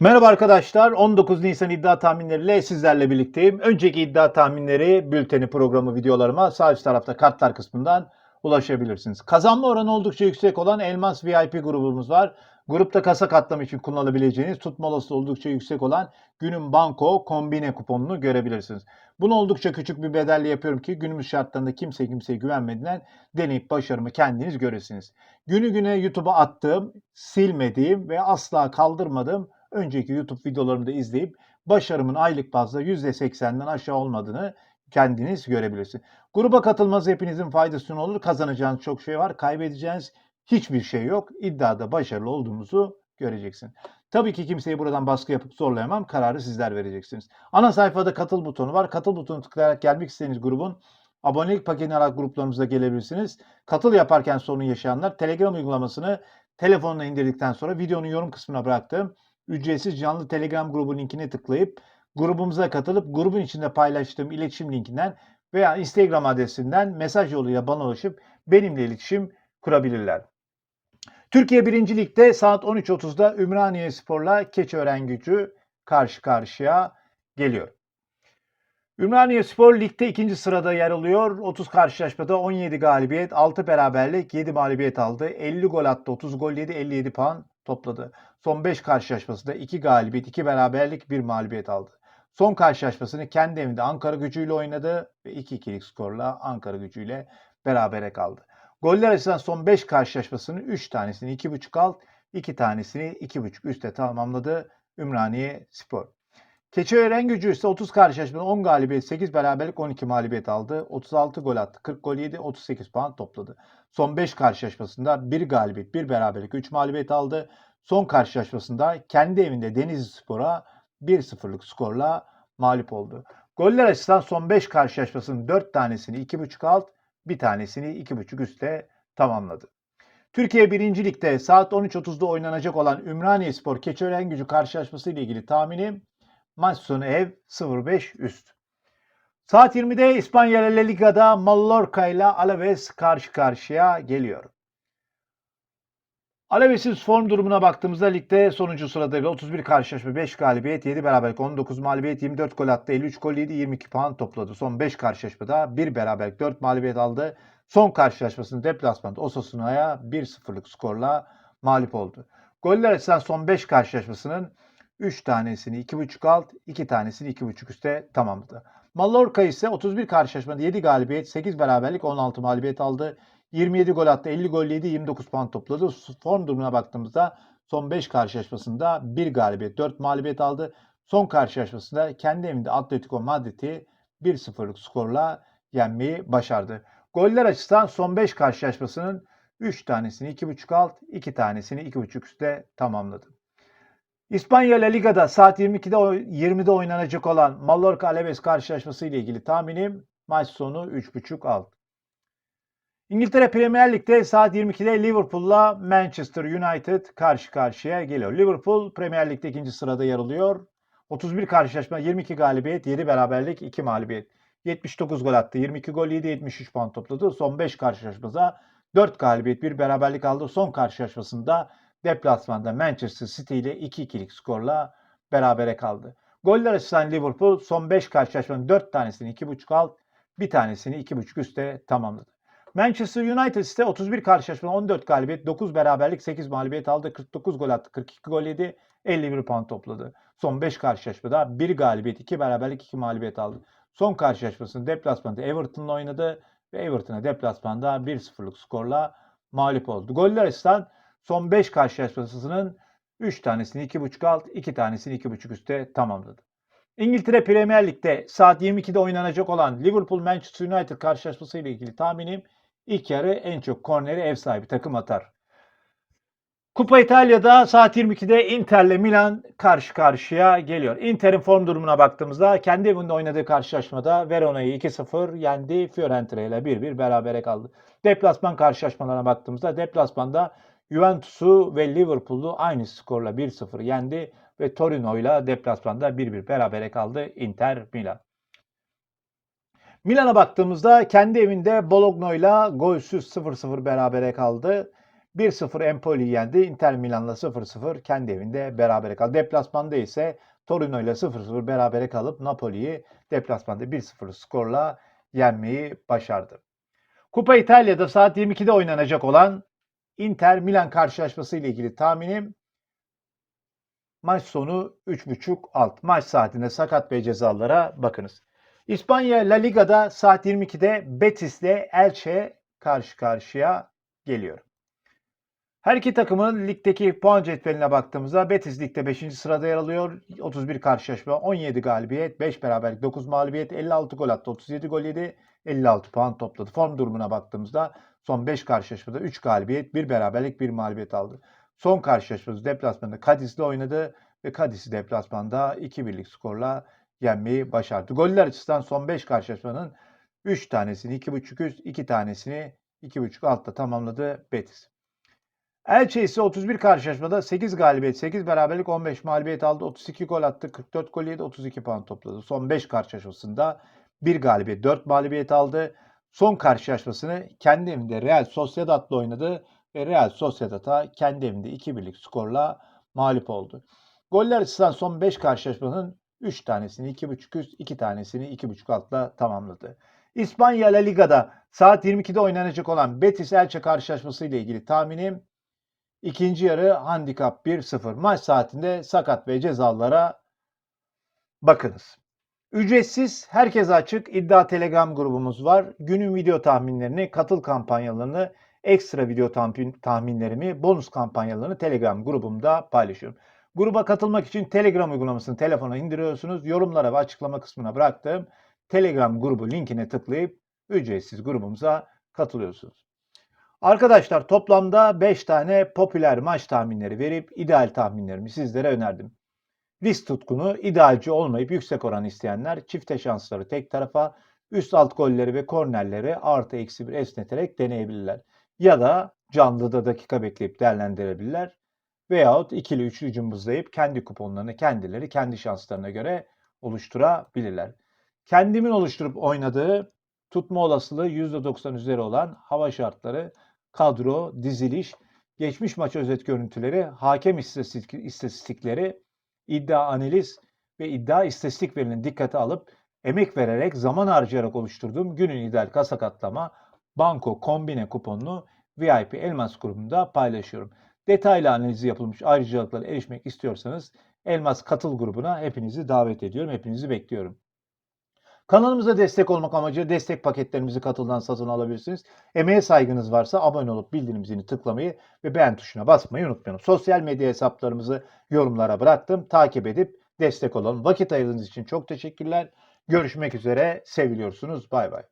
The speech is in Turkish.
Merhaba arkadaşlar. 19 Nisan iddia tahminleriyle sizlerle birlikteyim. Önceki iddia tahminleri, bülteni, programı, videolarıma sağ üst tarafta kartlar kısmından ulaşabilirsiniz. Kazanma oranı oldukça yüksek olan Elmas VIP grubumuz var. Grupta kasa katlama için kullanabileceğiniz tutma olasılığı oldukça yüksek olan günün banko kombine kuponunu görebilirsiniz. Bunu oldukça küçük bir bedelle yapıyorum ki günümüz şartlarında kimse kimseye güvenmeden deneyip başarımı kendiniz göresiniz. Günü güne YouTube'a attığım, silmediğim ve asla kaldırmadığım önceki YouTube videolarımı da izleyip başarımın aylık bazda %80'den aşağı olmadığını kendiniz görebilirsiniz. Gruba katılmanız hepinizin faydasına olur. Kazanacağınız çok şey var. Kaybedeceğiniz hiçbir şey yok. İddiada başarılı olduğumuzu göreceksin. Tabii ki kimseyi buradan baskı yapıp zorlayamam. Kararı sizler vereceksiniz. Ana sayfada katıl butonu var. Katıl butonu tıklayarak gelmek istediğiniz grubun abonelik paketini alarak gruplarımıza gelebilirsiniz. Katıl yaparken sorun yaşayanlar Telegram uygulamasını telefonuna indirdikten sonra videonun yorum kısmına bıraktığım ücretsiz canlı Telegram grubu linkine tıklayıp grubumuza katılıp grubun içinde paylaştığım iletişim linkinden veya Instagram adresinden mesaj yoluyla bana ulaşıp benimle iletişim kurabilirler. Türkiye 1. Lig'de saat 13.30'da Ümraniye Spor'la Keçiören Gücü karşı karşıya geliyor. Ümraniye Spor ligde ikinci sırada yer alıyor. 30 karşılaşmada 17 galibiyet, 6 beraberlik, 7 mağlubiyet aldı. 50 gol attı, 30 gol yedi, 57 puan topladı. Son 5 karşılaşmasında 2 galibiyet, 2 beraberlik, 1 mağlubiyet aldı. Son karşılaşmasını kendi evinde Ankara gücüyle oynadı ve 2-2'lik skorla Ankara gücüyle berabere kaldı. Goller açısından son 5 karşılaşmasının 3 tanesini 2.5 alt, 2 tanesini 2.5 üstte tamamladı Ümraniye Spor. Keçiören gücü ise 30 karşılaşmada 10 galibiyet, 8 beraberlik, 12 mağlubiyet aldı. 36 gol attı, 40 gol yedi, 38 puan topladı. Son 5 karşılaşmasında 1 galibiyet, 1 beraberlik, 3 mağlubiyet aldı. Son karşılaşmasında kendi evinde Denizli Spor'a 1-0'lık skorla mağlup oldu. Goller açısından son 5 karşılaşmasının 4 tanesini 2.5 alt, bir tanesini 2.5 üstte tamamladı. Türkiye 1. Lig'de saat 13.30'da oynanacak olan Ümraniye Spor Keçiören Gücü karşılaşması ile ilgili tahminim maç sonu ev 0-5 üst. Saat 20'de İspanya La Liga'da Mallorca ile Alaves karşı karşıya geliyor. Alaves'in form durumuna baktığımızda ligde sonuncu sırada 31 karşılaşma 5 galibiyet 7 beraberlik 19 mağlubiyet 24 gol attı 53 gol yedi 22 puan topladı. Son 5 karşılaşmada 1 beraberlik 4 mağlubiyet aldı. Son karşılaşmasını deplasmanda Osasuna'ya 1-0'lık skorla mağlup oldu. Goller açısından son 5 karşılaşmasının 3 tanesini 2.5 alt, 2 tanesini 2.5 üstte tamamladı. Mallorca ise 31 karşılaşmada 7 galibiyet, 8 beraberlik, 16 mağlubiyet aldı. 27 gol attı, 50 gol yedi, 29 puan topladı. Form durumuna baktığımızda son 5 karşılaşmasında 1 galibiyet, 4 mağlubiyet aldı. Son karşılaşmasında kendi evinde Atletico Madrid'i 1-0'lık skorla yenmeyi başardı. Goller açısından son 5 karşılaşmasının 3 tanesini 2.5 alt, 2 tanesini 2.5 üstte tamamladı. İspanya La Liga'da saat 22'de 20'de oynanacak olan Mallorca Alaves karşılaşması ile ilgili tahminim maç sonu 3.5 alt. İngiltere Premier Lig'de saat 22'de Liverpool'la Manchester United karşı karşıya geliyor. Liverpool Premier Lig'de ikinci sırada yer alıyor. 31 karşılaşma, 22 galibiyet, 7 beraberlik, 2 mağlubiyet. 79 gol attı, 22 gol yedi, 73 puan topladı. Son 5 karşılaşmada 4 galibiyet, 1 beraberlik aldı. Son karşılaşmasında deplasmanda Manchester City ile 2-2'lik skorla berabere kaldı. Goller açısından Liverpool son 5 karşılaşmanın 4 tanesini 2.5 alt, bir tanesini 2.5 üstte tamamladı. Manchester United ise 31 karşılaşmada 14 galibiyet, 9 beraberlik, 8 mağlubiyet aldı. 49 gol attı, 42 gol yedi, 51 puan topladı. Son 5 karşılaşmada 1 galibiyet, 2 beraberlik, 2 mağlubiyet aldı. Son karşılaşmasını deplasmanda Everton'la oynadı ve Everton'a deplasmanda 1-0'lık skorla mağlup oldu. Goller açısından son 5 karşılaşmasının 3 tanesini 2.5 alt, 2 tanesini 2.5 üstte tamamladı. İngiltere Premier Lig'de saat 22'de oynanacak olan Liverpool Manchester United karşılaşması ile ilgili tahminim ilk yarı en çok korneri ev sahibi takım atar. Kupa İtalya'da saat 22'de Inter'le Milan karşı karşıya geliyor. Inter'in form durumuna baktığımızda kendi evinde oynadığı karşılaşmada Verona'yı 2-0 yendi. Fiorentina ile 1-1 berabere kaldı. Deplasman karşılaşmalarına baktığımızda deplasmanda Juventus'u ve Liverpool'u aynı skorla 1-0 yendi ve Torino ile deplasmanda 1-1 berabere kaldı Inter Milan. Milan'a baktığımızda kendi evinde Bologna golsüz 0-0 berabere kaldı. 1-0 Empoli'yi yendi. Inter Milan'la 0-0 kendi evinde berabere kaldı. Deplasmanda ise Torino ile 0-0 berabere kalıp Napoli'yi deplasmanda 1-0 skorla yenmeyi başardı. Kupa İtalya'da saat 22'de oynanacak olan Inter Milan karşılaşması ile ilgili tahminim maç sonu 3.5 alt. Maç saatinde sakat ve cezalara bakınız. İspanya La Liga'da saat 22'de Betis ile Elche karşı karşıya geliyor. Her iki takımın ligdeki puan cetveline baktığımızda Betis ligde 5. sırada yer alıyor. 31 karşılaşma, 17 galibiyet, 5 beraberlik, 9 mağlubiyet, 56 gol attı, 37 gol yedi, 56 puan topladı. Form durumuna baktığımızda son 5 karşılaşmada 3 galibiyet, 1 beraberlik, 1 mağlubiyet aldı. Son karşılaşması deplasmanda Cadiz'le oynadı ve Cadiz'i deplasmanda 2-1'lik skorla yenmeyi başardı. Goller açısından son 5 karşılaşmanın 3 tanesini 2.5 üst, 2 tanesini 2.5 altta tamamladı Betis. Elche ise 31 karşılaşmada 8 galibiyet, 8 beraberlik, 15 mağlubiyet aldı. 32 gol attı, 44 gol yedi, 32 puan topladı. Son 5 karşılaşmasında 1 galibiyet, 4 mağlubiyet aldı. Son karşılaşmasını kendi evinde Real Sociedad'la oynadı ve Real Sociedad'a kendi evinde 2-1'lik skorla mağlup oldu. Goller açısından son 5 karşılaşmanın 3 tanesini 2.5 üst, 2 tanesini 2.5 altla tamamladı. İspanya La Liga'da saat 22'de oynanacak olan Betis Elche karşılaşması ile ilgili tahminim ikinci yarı handikap 1-0 maç saatinde sakat ve cezalara bakınız. Ücretsiz, herkese açık iddia Telegram grubumuz var. Günün video tahminlerini, katıl kampanyalarını, ekstra video tahmin- tahminlerimi, bonus kampanyalarını Telegram grubumda paylaşıyorum. Gruba katılmak için Telegram uygulamasını telefona indiriyorsunuz. Yorumlara ve açıklama kısmına bıraktığım Telegram grubu linkine tıklayıp ücretsiz grubumuza katılıyorsunuz. Arkadaşlar toplamda 5 tane popüler maç tahminleri verip ideal tahminlerimi sizlere önerdim. Risk tutkunu, idealci olmayıp yüksek oran isteyenler çifte şansları tek tarafa, üst alt golleri ve kornerleri artı eksi bir esneterek deneyebilirler. Ya da canlıda dakika bekleyip değerlendirebilirler. Veyahut ikili üçlü cımbızlayıp kendi kuponlarını kendileri kendi şanslarına göre oluşturabilirler. Kendimin oluşturup oynadığı tutma olasılığı %90 üzeri olan hava şartları, kadro, diziliş, geçmiş maç özet görüntüleri, hakem istatistik- istatistikleri, iddia analiz ve iddia istatistik verilerini dikkate alıp emek vererek, zaman harcayarak oluşturduğum günün ideal kasa katlama, banko kombine kuponunu VIP Elmas grubunda paylaşıyorum. Detaylı analizi yapılmış ayrıcalıklara erişmek istiyorsanız Elmas katıl grubuna hepinizi davet ediyorum. Hepinizi bekliyorum. Kanalımıza destek olmak amacı destek paketlerimizi katıldan satın alabilirsiniz. Emeğe saygınız varsa abone olup bildirim zilini tıklamayı ve beğen tuşuna basmayı unutmayın. Sosyal medya hesaplarımızı yorumlara bıraktım. Takip edip destek olalım. Vakit ayırdığınız için çok teşekkürler. Görüşmek üzere. Seviliyorsunuz. Bay bay.